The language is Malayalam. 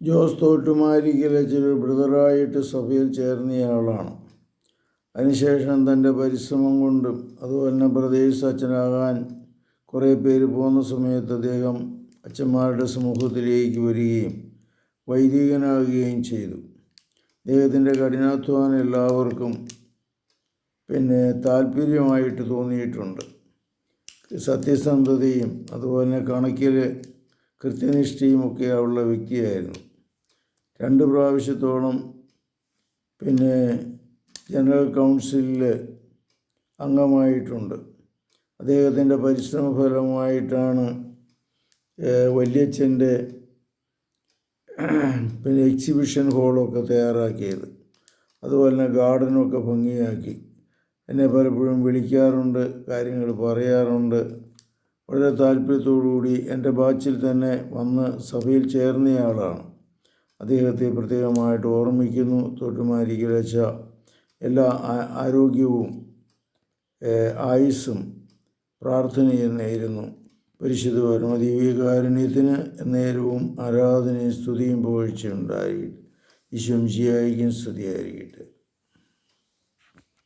ജോസ് ചില ബ്രദറായിട്ട് സഭയിൽ ചേർന്നയാളാണ്. അതിനുശേഷം തന്റെ പരിശ്രമം കൊണ്ടും അതുപോലെ തന്നെ ബ്രദേഴ്സ് അച്ഛനാകാൻ കുറേ പേര് പോകുന്ന സമയത്ത് അദ്ദേഹം അച്ഛന്മാരുടെ സമൂഹത്തിലേക്ക് വരികയും വൈദികനാകുകയും ചെയ്തു. അദ്ദേഹത്തിന്റെ കഠിനാധ്വാനം എല്ലാവർക്കും പിന്നെ താല്പര്യമായിട്ട് തോന്നിയിട്ടുണ്ട്. സത്യസന്ധതയും അതുപോലെ തന്നെ കണക്കിൽ കൃത്യനിഷ്ഠയും ഒക്കെ ഉള്ള വ്യക്തിയായിരുന്നു. രണ്ട് പ്രാവശ്യത്തോളം പിന്നെ ജനറൽ കൗൺസിലിൽ അംഗമായിട്ടുണ്ട്. അദ്ദേഹത്തിന്റെ പരിശ്രമ ഫലമായിട്ടാണ് വല്യച്ഛന്റെ പിന്നെ എക്സിബിഷൻ ഹോളൊക്കെ തയ്യാറാക്കിയത്. അതുപോലെ തന്നെ ഗാർഡനൊക്കെ ഭംഗിയാക്കി. എന്നെ പലപ്പോഴും വിളിക്കാറുണ്ട് കാര്യങ്ങൾ പറയാറുണ്ട്. വളരെ താല്പര്യത്തോടുകൂടി എന്റെ ബാച്ചിൽ തന്നെ വന്ന് സഭയിൽ ചേർന്നയാളാണ്. അദ്ദേഹത്തെ പ്രത്യേകമായിട്ട് ഓർമ്മിക്കുന്നു. തൊട്ടുമാരിക്കലച്ച എല്ലാ ആരോഗ്യവും ആയുസ്സും പ്രാർത്ഥനയും നേരുന്നു. പരിശുദ്ധ പരമദീവികാരുണ്യത്തിന് നേരവും ആരാധനയും സ്തുതിയും പുകഴ്ചയുണ്ടായി ഈശ്വം ജിയായിരിക്കും സ്തുതിയായിരിക്കട്ടെ.